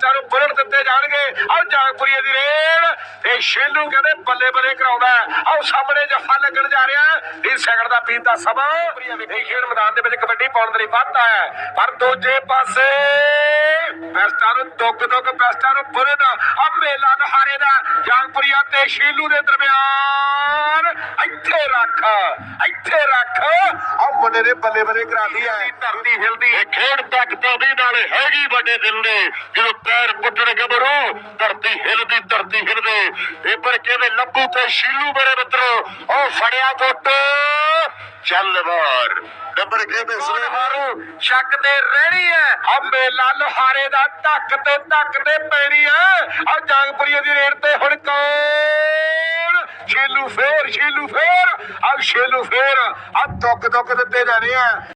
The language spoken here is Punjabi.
ਚਾਰੂ ਬੁਲਟ ਦਿੱਤੇ ਜਾਣਗੇ। ਆਹ ਜਾਗਪੁਰੀਏ ਦੀ ਰੇਲ, ਇਹ ਸ਼ੇਲੂ ਕਹਿੰਦੇ ਬੱਲੇ ਬੱਲੇ ਕਰਾਉਂਦਾ ਆਹ ਸਾਹਮਣੇ ਜੱਫਾ ਲੱਗਣ ਜਾ ਰਿਹਾ ਇਹ ਸੈਕਿੰਡ ਦਾ ਪੀਣ ਸਮਾਂ। ਇਹ ਖੇਡ ਮੈਦਾਨ ਦੇ ਵਿੱਚ ਕਬੱਡੀ ਪਾਉਣ ਦੇ ਲਈ ਵੱਧਦਾ ਹੈ। ਪਰ ਦੂਜੇ ਪਾਸੇ ਬੈਸਟਾਂ ਨੂੰ ਦੁੱਗ ਦੁੱਗ ਬੈਸਟਾਂ ਨੂੰ ਬੁਲਟ ਆ ਮੇਲਾ ਨਹਾਰੇ ਦਾ ਜਾਗਪੁਰੀਆ ਤੇ ਸ਼ੇਲੂ ਦੇ ਦਰਮਿਆਨ ਇੱਥੇ ਰੱਖ ਇੱਥੇ ਰੱਖ। ਨੇ ਬੱਲੇ ਬੱਲੇ ਕਰਾਦੀ ਹੈ ਧਰਤੀ ਹਿਲਦੀ। ਇਹ ਖੇਡ ਤਾਕਤ ਉਹਦੀ ਨਾਲ ਹੈਗੀ ਵੱਡੇ ਦਿਲ ਨੇ ਜਦੋਂ ਪੈਰ ਪੁੱਟਣ ਗੱਭਰੂ ਧਰਤੀ ਹਿਲਦੀ ਧਰਤੀ ਹਿਲਦੇ। ਇਹ ਪਰ ਕਿਵੇਂ ਲੱਭੂ ਤੇ ਸ਼ੀਲੂ ਮੇਰੇ ਮਿੱਤਰੋ ਉਹ ਫੜਿਆ ਫੁੱਟ। ਚੱਲ ਬਾਹਰ ਨੰਬਰ ਕਿਵੇਂ ਸੁਣੇ ਮਾਰੂ ਸ਼ੱਕ ਤੇ ਰਹਿਣੀ ਹੈ ਆ ਮੇਲਾ ਲੋਹਾਰੇ ਦਾ ਧੱਕ ਤੇ ਧੱਕ ਤੇ ਪੈਣੀ ਹੈ ਆ ਜੰਗਪੁਰੀਏ ਦੀ ਰੇਡ ਤੇ ਹੁਣ ਕੌਣ ਛੇਲੂ ਫੇਰ ਛੇਲੂ ਫੇਰ ਆ ਛੇਲੂ ਫੇਰ। ਆ ਦੁੱਕ ਦੁੱਕ ਦਿੱਤੇ ਜਾਣੇ ਆ।